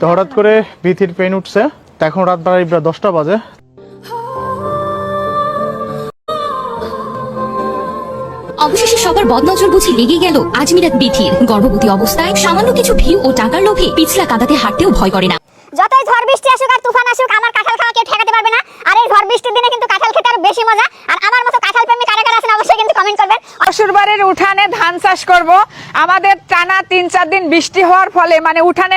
তো হঠাৎ করে বিথির পেন উঠছে। এখন রাত প্রায় প্রায় দশটা বাজে। অবশেষে সবার বদনজর বুঝি লেগে গেল আজমিরাত বিথির। গর্ভবতী অবস্থায় সামান্য কিছু ভিউ ও টাকার লোভে পিছলা কাদাতে হাঁটতেও ভয় করে না। যতই ঝড় বৃষ্টি আসুক আর তুফান আসুক আমার কাঁঠাল খাওয়া কেউ ঠেকাতে পারবে না। আর এই ঝড় বৃষ্টির দিনে কিন্তু কাঁঠাল খেতে আরও বেশি মজা। আর আমার মতো কাঁঠাল প্রেমী কারা কারা আছেন অবশ্যই কিন্তু কমেন্ট করবেন। শ্বশুরবাড়ির উঠানে ধান চাষ করব। আমাদের টানা তিন চার দিন বৃষ্টি হওয়ার ফলে মানে উঠানে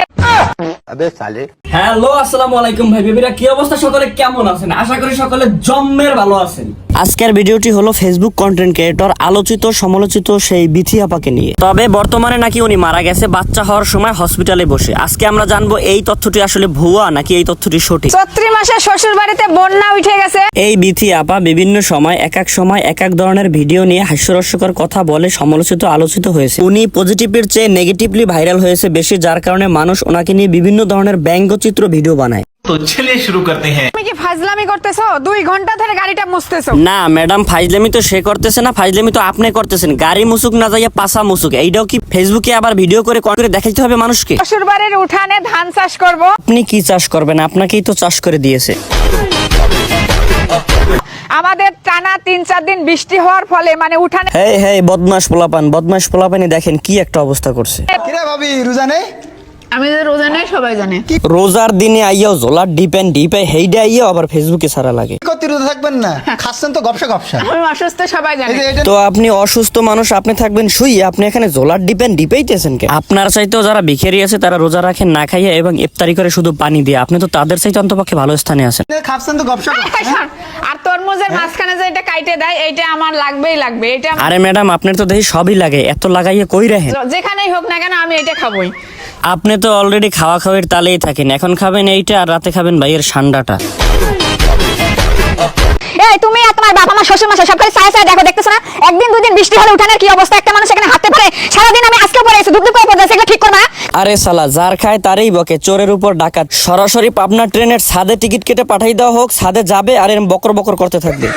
হ্যালো আসসালামু আলাইকুম ভাই বেবিরা কি অবস্থা? সকলে কেমন আছেন? আশা করি সকলে জম্মের ভালো আছেন। আজকের ভিডিওটি হলো ফেসবুক কন্টেন্ট ক্রিয়েটর আলোচিত সমালোচিত সেই বিথি আপাকে নিয়ে। তবে বর্তমানে নাকি উনি মারা গেছে বাচ্চা হওয়ার সময় হসপিটালে বসে। আজকে আমরা জানব এই তথ্যটি আসলে ভুয়া নাকি এই তথ্যটি সঠিক? চৈত্রি মাসে শ্বশুর বাড়িতে বন্যা উঠে গেছে। এই বিথি আপা বিভিন্ন সময় এক এক সময় এক এক ধরনের ভিডিও নিয়ে হাস্যরস্যকর কথা বলে সমালোচিত আলোচিত হয়েছে। উনি পজিটিভের চেয়ে নেগেটিভলি ভাইরাল হয়েছে বেশি যার কারণে মানুষ ওনাকে নিয়ে বিভিন্ন ধরনের ব্যঙ্গচিত্র ভিডিও বানায়। তো ছেলে শুরু করতে হ্যাঁ। তুমি কি ফাজলামি করতেছো? দুই ঘণ্টা ধরে গাড়িটা মুছতেছো। না ম্যাডাম ফাজলামি তো সে করতেছে না ফাজলামি তো আপনি করতেছেন। গাড়ি মুসুক না যাইয়া পাসা মুসুক এইটাও কি ফেসবুকে আবার ভিডিও করে করে দেখাইতে হবে মানুষকে? শ্বশুরবাড়ির উঠানে ধান চাষ করব। আপনি কি চাষ করবেন? আপনাকেই তো চাষ করে দিয়েছে। আমাদের টানা তিন চার দিন বৃষ্টি হওয়ার ফলে মানে উঠানে হেই হেই বদমাস পোলাপান বদমাস পোলাপানি দেখেন কি একটা অবস্থা করছে। কিরে ভাবি রুজা নেই? আমি তো রোজা নেই সবাই জানে। রোজার দিনে আইয়াও জোলার ডিপেন ডিপে হেইডে আইয়াও আবার ফেসবুকে সারা লাগে। কি করতে রোজা থাকবেন না? খাচ্ছেন তো গপসা গপসা। আমি অসুস্থ সবাই জানে। এটা তো আপনি অসুস্থ মানুষ আপনি থাকবেন শুয়ে আপনি এখানে জোলার ডিপেন ডিপেইতেছেন কে আপনার চাইতেও যারা ভিখারি আছে তারা রোজা রাখেন না খাইয়ে এবং ইফতারি করে শুধু পানি দিয়ে। আপনি তো তাদের চাইতে অন্তপক্ষে ভালো স্থানে আছেন। খাচ্ছেন তো গপসা আর তরমুজের মাঝখানে যে এটা কাইটে দেয় এইটা আমার লাগবেই লাগবে। এটা আরে ম্যাডাম আপনার তো দেখি সবই লাগে এত লাগাইয়ে কই রাখেন? যেখানেই হোক না কেন আমি এটা খাবোই। আপনি তো অলরেডি খাওয়া খাওয়ার তালেই থাকেন। এখন খাবেন এইটা আর রাতে খাবেন ভাইয়ের সান্ডাটা। এই তুমি আর তোমার বাবা মা শ্বশুর মশাই সব করে সায়া সায়া দেখো দেখতেছো না? একদিন দুদিন বৃষ্টি হলে উঠানের কি অবস্থা? একটা মানুষ এখানে হাঁটতে পারে। সারাদিন আমি আজকে পরে এসে দুধ করে পড়ে এগুলো ঠিক করবা আরে সালা যার খায় তারই বকে চোরের উপর ডাকাত। সরাসরি পাবনা ট্রেনের ছাদে টিকিট কেটে পাঠাই দেওয়া হোক ছাদে যাবে আর এরম বকর বকর করতে থাকবে।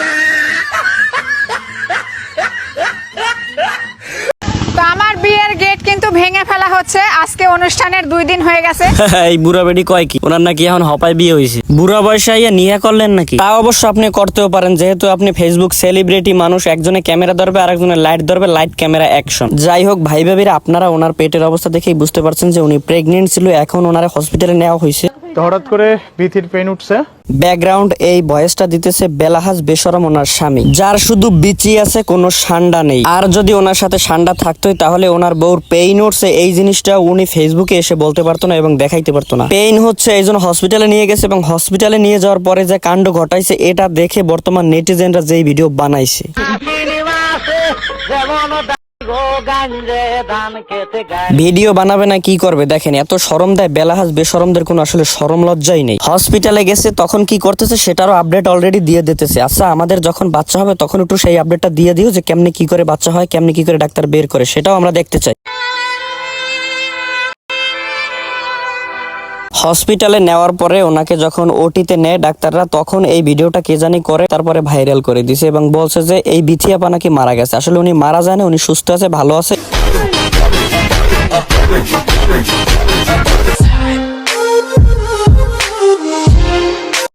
কিন্তু ভেঙে ফেলা হচ্ছে। আজকে অনুষ্ঠানের দুই দিন হয়ে গেছে। এই বুড়া বেডি কয় কি? ওনার নাকি এখন হপায় বিয়ে হয়েছে বুড়া বয়সে ইয়া নিয়া করলেন নাকি? তা অবশ্য আপনি করতেও পারেন, যেহেতু আপনি ফেসবুক সেলিব্রিটি মানুষ, একজনে ক্যামেরা ধরবে আর একজনে লাইট ধরবে লাইট ক্যামেরা অ্যাকশন যাই হোক ভাই ভাবিরা আপনারা ওনার পেটের অবস্থা দেখেই বুঝতে পারছেন যে উনি প্রেগনেন্ট ছিল, এখন ওনার হসপিটালে নেওয়া হয়েছে হঠাৎ করে বিথির পেন উঠছে। ব্যাকগ্রাউন্ড এই ভয়েসটা দিতেছে বেলাহাজ বেসরম ওনার স্বামী। যার শুধু বিচি আছে, কোনো সান্ডা নেই। আর যদি ওনার সাথে সান্ডা থাকতোই, তাহলে ওনার বউর পেইন উঠছে। এই জিনিসটা উনি ফেসবুকে এসে বলতে পারতো না এবং দেখাইতে পারতো না। পেইন হচ্ছে এই জন্য হসপিটালে নিয়ে গেছে এবং হসপিটালে নিয়ে যাওয়ার পরে যে কাণ্ড ঘটাইছে, এটা দেখে বর্তমান নেটিজেনরা যেই ভিডিও বানাইছে। ভিডিও বানাবে না, কি করবে? দেখেন, এত সরম দেয়, বেলাহাজ বেসরমদের কোনো আসলে সরম লজ্জাই নেই। হসপিটালে গেছে, তখন কি করতেছে সেটারও আপডেট অলরেডি দিয়ে দিতেছে। আচ্ছা আমাদের যখন বাচ্চা হবে, তখন একটু সেই আপডেটটা দিয়ে দিও যে কেমনে কি করে বাচ্চা হয়, কেমনে কি করে ডাক্তার বের করে, সেটাও আমরা দেখতে চাই। হসপিটালে নেওয়ার পরে ওনাকে যখন ওটিতে নেয় ডাক্তাররা, তখন এই ভিডিওটা কে জানি করে, তারপরে ভাইরাল করে দিছে এবং বলছে যে এই বিথিয়াপা নাকি মারা গেছে। আসলে উনি মারা যায় না, উনি সুস্থ আছে, ভালো আছে।